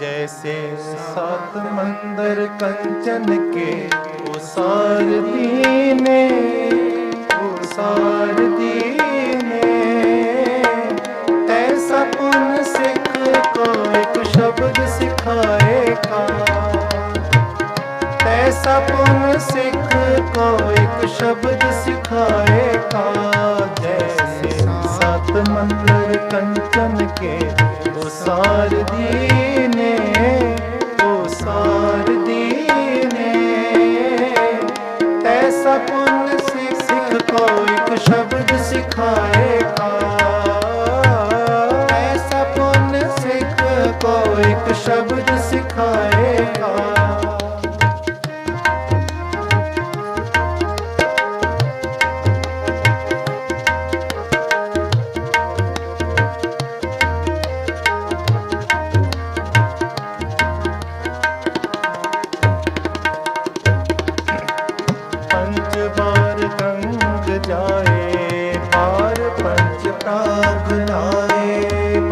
जैसे सात मंदिर कंचन के उसार दीने उसार दीने ऐसा पुन सिख को एक शब्द सिखाएगा ऐसा पुन सिख को एक शब्द सिखाएगा जैसे ਚਿਤ ਮੰਦਰ ਕੰਚਨ ਕੇ, ਉਹ ਸਾਰ ਦੀਨੇ ਉਹ ਸਾਰ ਦੀਨੇ ਤੈਸਾ ਪੁੰਨ ਸਿੱਖ ਕੋ ਇੱਕ ਸ਼ਬਦ ਸਿਖਾਏ ਕਾ ਤੈਸਾ ਪੁੰਨ ਸਿੱਖ ਕੋ, ਇੱਕ ਸ਼ਬਦ ਸਿਖਾਏ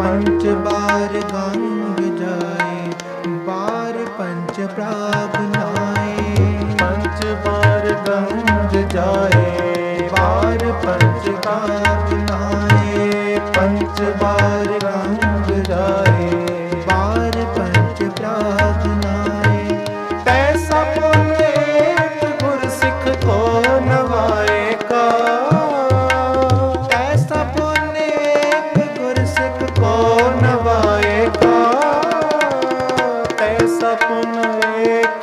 ਪੰਚ ਬਾਰ ਗੰਗ ਜਾਏ, ਬਾਰ ਪੰਚ ਪ੍ਰਾਪ ਨਾਏ। ਪੰਚ ਬਾਰ ਗੰਗ ਜਾਏ, ਬਾਰ ਪੰਚ ਕਾ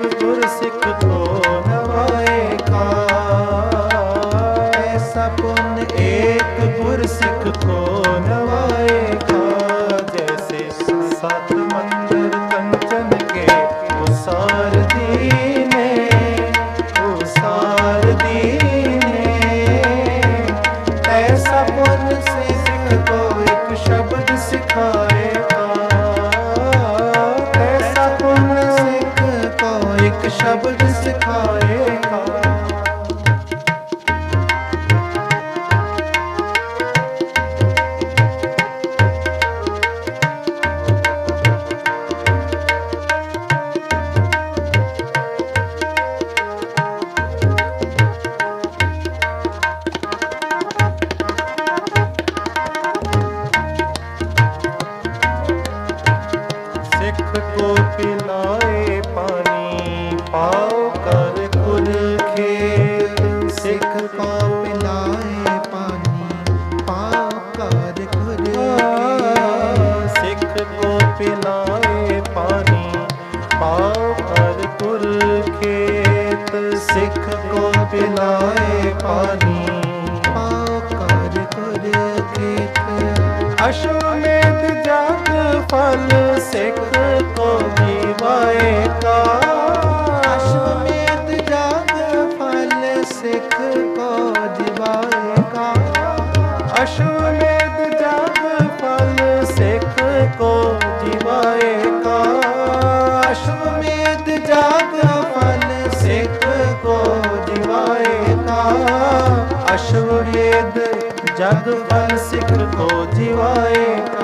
ਸਤਿਗੁਰ ਸਿੱਖ ਕੋ ਨਵਾਏ ਕਾ ਐਸਾ ਪੁੰਨ ਏਕ ਗੁਰ ਸਿੱਖ ਕੋ ਨਵਾਏ ਪਿਲਾਏ ਪਾਣੀ ਪਾਉ ਕਰ ਪੁਰਖੇਤ ਸਿੱਖ ਕੋ ਪਿਲਾਏ ਪਾਣੀ। ਪਾਉ ਕਰ ਪੁਰਖੇਤ ਜਗ ਫਲ ਸਿੱਖ ਕੋ ਜੀਵਾਏ ਕਾ ਜਗ ਫਲ ਸਿੱਖ ਕੋ ਜੀਵਾਏ ਜਗ ਫਲ ਸਿੱਖ ਕੋ ਜੀਵਾਏਗਾ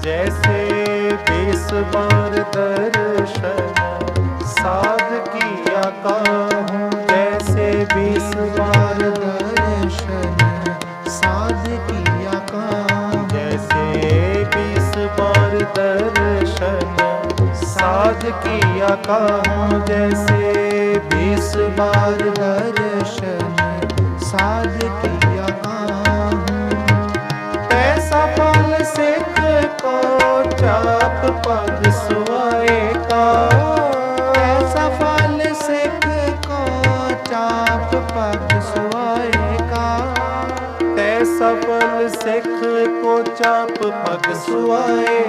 जैसे बीस बार दर्शन साध किया काहूँ जैसे बीस बार दर्शन साध किया काम जैसे बीस बार दर्शन साध किया काहूँ जैसे बीस बार दर्शन ਸਫਲ ਸਿੱਖ ਕੋ ਚਾਪ ਭਗ ਸੁਆਏ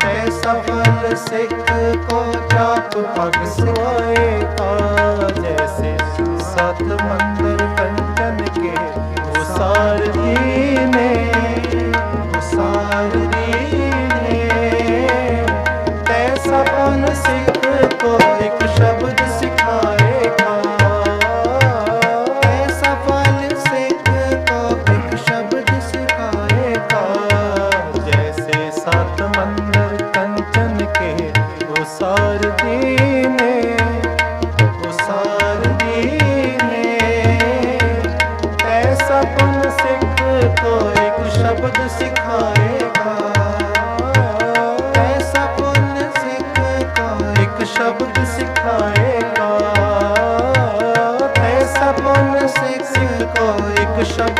ਤੈ ਸਫਲ ਸਿੱਖ ਕੋ ਚਾਪ ਭਗ ਸੁਆਏ ਸ਼ਬਦ ਸਿਖਾਏਗਾ ਤੈ ਸਭਨ ਸਿੱਖ ਕੋ ਇੱਕ ਸ਼ਬਦ